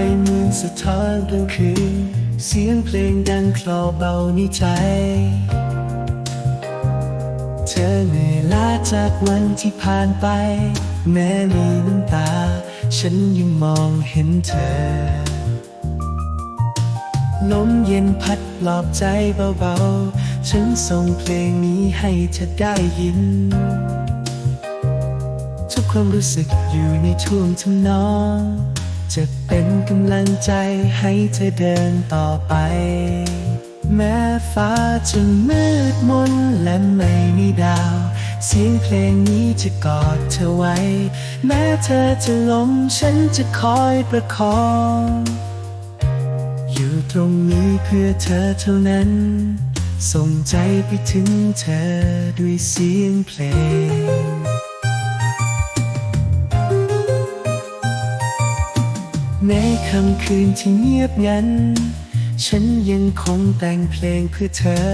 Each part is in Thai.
ไฟมืนสะท้อนกลางคืนเสียงเพลงดังคลอเบาในใจ เธอเหนื่อยล้าจากวันที่ผ่านไป แม้มีน้ำตา ฉันยังมองเห็นเธอ ลมเย็นพัดปลอบใจเบาๆ ฉันส่งเพลงนี้ให้เธอได้ยิน ทุกความรู้สึกอยู่ในท่วงทำนอง จะเป็นกำลังใจให้เธอเดินต่อไป แม้ฟ้าจะมืดมนและไม่มีดาว เสียงเพลงนี้จะกอดเธอไว้ แม้เธอจะล้มฉันจะคอยประคอง อยู่ตรงนี้เพื่อเธอเท่านั้น ส่งใจไปถึงเธอด้วยเสียงเพลง ในค่ำคืนที่เงียบงัน ฉันยังคงแต่งเพลงเพื่อเธอ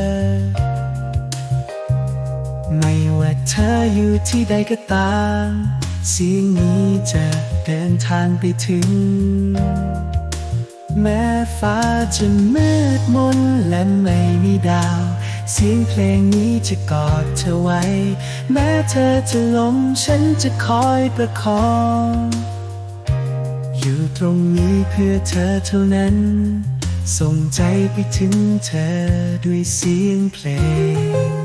ไม่ว่าเธออยู่ที่ใดก็ตาม เสียงนี้จะเดินทางไปถึง แม้ฟ้าจะมืดมนและไม่มีดาว เสียงเพลงนี้จะกอดเธอไว้ แม้เธอจะล้มฉันจะคอยประคอง อยู่ตรงนี้เพื่อเธอเท่านั้น ส่งใจไปถึงเธอด้วยเสียงเพลง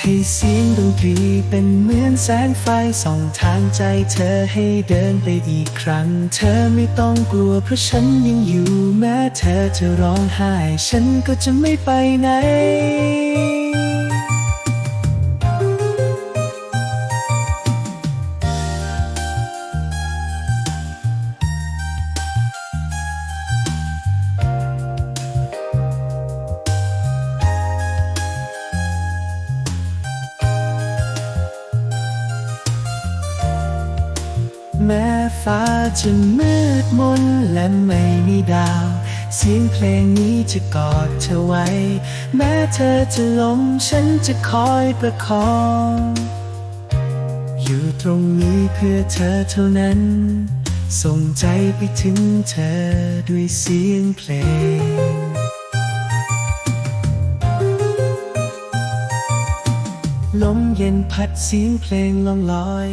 ให้เสียงดนตรีเป็นเหมือนแสงไฟส่องทางใจเธอให้เดินไปอีกครั้ง เธอไม่ต้องกลัวเพราะฉันยังอยู่แม้เธอจะร้องไห้ ฉันก็จะไม่ไปไหน แม้ฟ้าจะมืดมนและไม่มีดาว เสียงเพลงนี้จะกอดเธอไว้ แม้เธอจะล้มฉันจะคอยประคอง อยู่ตรงนี้เพื่อเธอเท่านั้น ส่งใจไปถึงเธอด้วยเสียงเพลง ลมเย็นพัดเสียงเพลงล่องลอย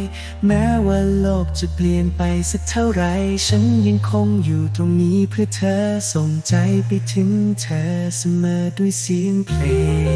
แม้ว่าโลกจะเปลี่ยนไปสักเท่าไร ฉันยังคงอยู่ตรงนี้เพื่อเธอส่งใจไปถึงเธอเสมอด้วยเสียงเพลง